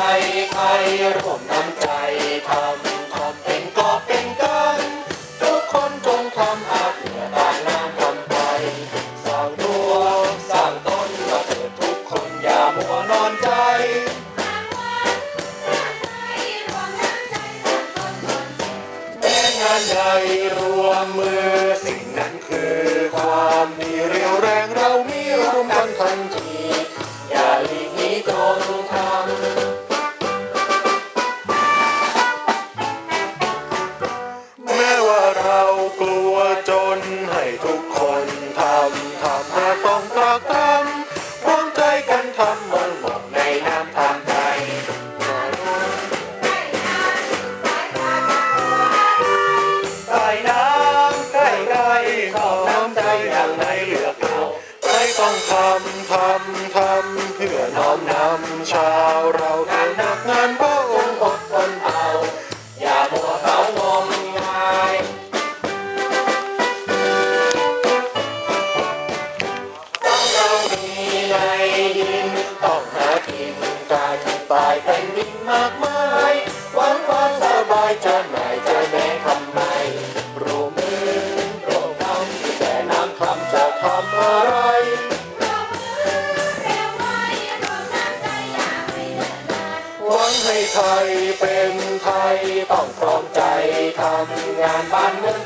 ใครร่วมน้ำใจทำทำเป็นกอบเป็นกันทุกคนจงทำอาเพื่อต้านน้ำทำไปสร้างตัวสร้างตนมาเถิดทุกคนอย่ามัวนอนใจแม้งานใหญ่รวมมือสิ่งนั้นคือความมีเรียวแรงเรามีร่วมกันทันที องตอกตำพร้อมใจกันทำมันหมกในน้ำทำใจใต้น้ำใกล้ใกล้ของน้ำใจอย่างในเลือกเราไม่ต้องทำายแผ่นดินมากมายหวังความสบายจะไหนจะแม้ทำไมร่วมมือร่วมทำแต่น้ำคำจะทำอะไรหวังให้ไทยเป็นไทยต้องพร้อมใจทำงานบ้านเมือง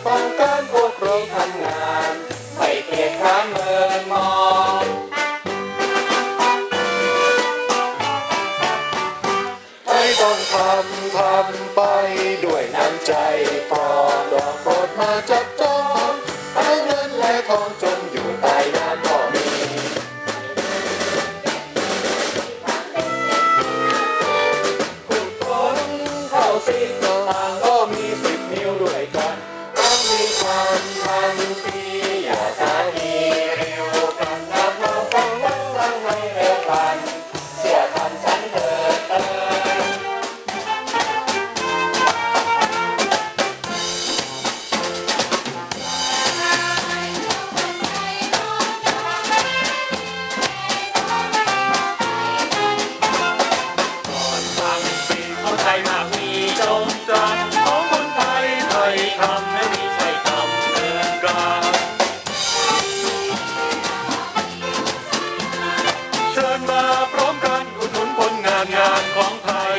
เชิญมาพร้อมกันอุดหนุนผลงานงานของไทย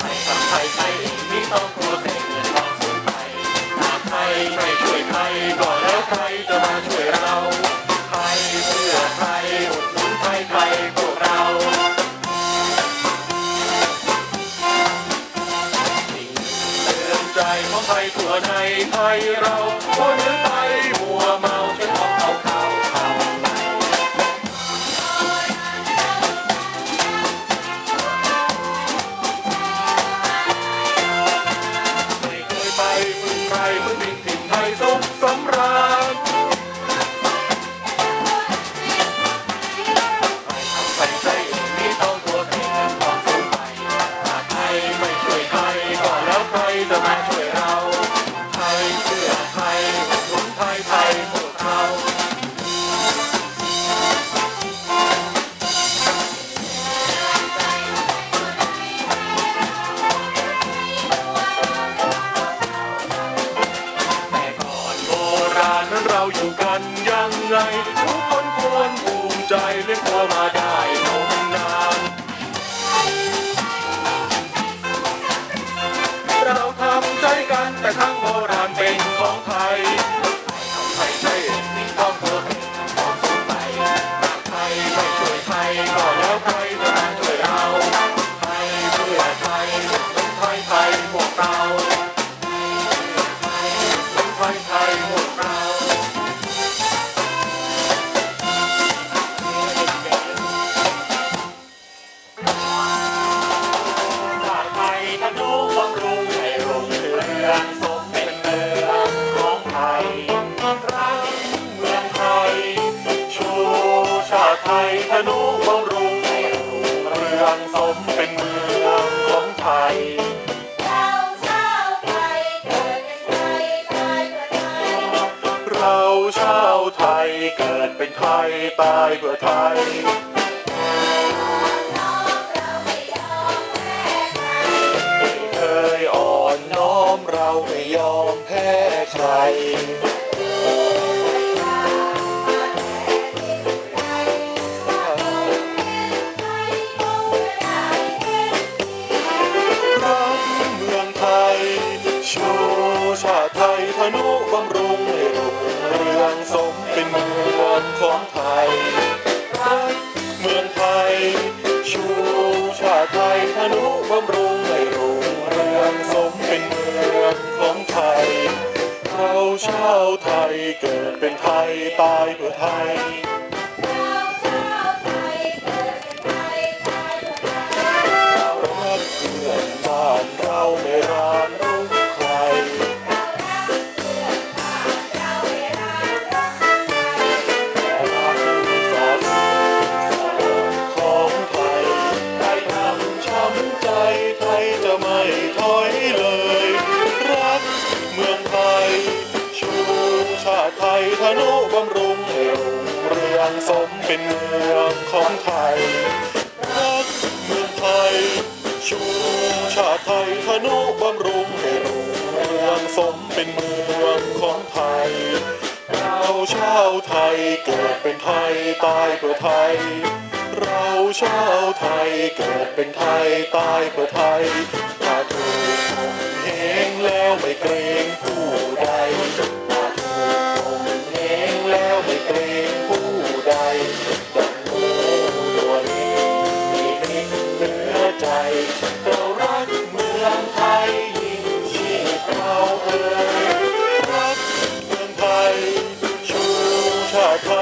ไทยทำไทยไทยเองม่ต้องกลัวแต่เงินทองสูญไปหากไทยไม่ช่วยไทยก็แล้วใครจะมาช่วยเราไทยเพื่อไทยอุดหนุนไทยไทยพวกเราเตือนใจของไทยทั่วในไทยเรา อยู่กันยังไงทุกคนควรภูมิใจเลี้ยงตัวมาได้ นุบำรุงเรืองสมเป็นเมืองของไทย เราชาวไทยเกิดเป็นไทยตายเพื่อไทย ขอไทยเมืองไทย ชูชาติไทยธนุบำรุงให้รุ่งเรืองสมเป็นเมืองของไทย เราชาวไทยเกิดเป็นไทยตายเพื่อไทย ธนุบำรุงให้รุ่งเรืองสมเป็นเมืองของไทย รักเมืองไทย ชูชาติไทยธนุบำรุงให้รุ่งเรืองสมเป็นเมืองของไทย เราชาวไทยเกิดเป็นไทยตายเพื่อไทย เราชาวไทยเกิดเป็นไทยตายเพื่อไทย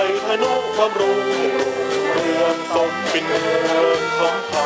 งให้รุ่งเรื่องสมเป็นเมืองของไทย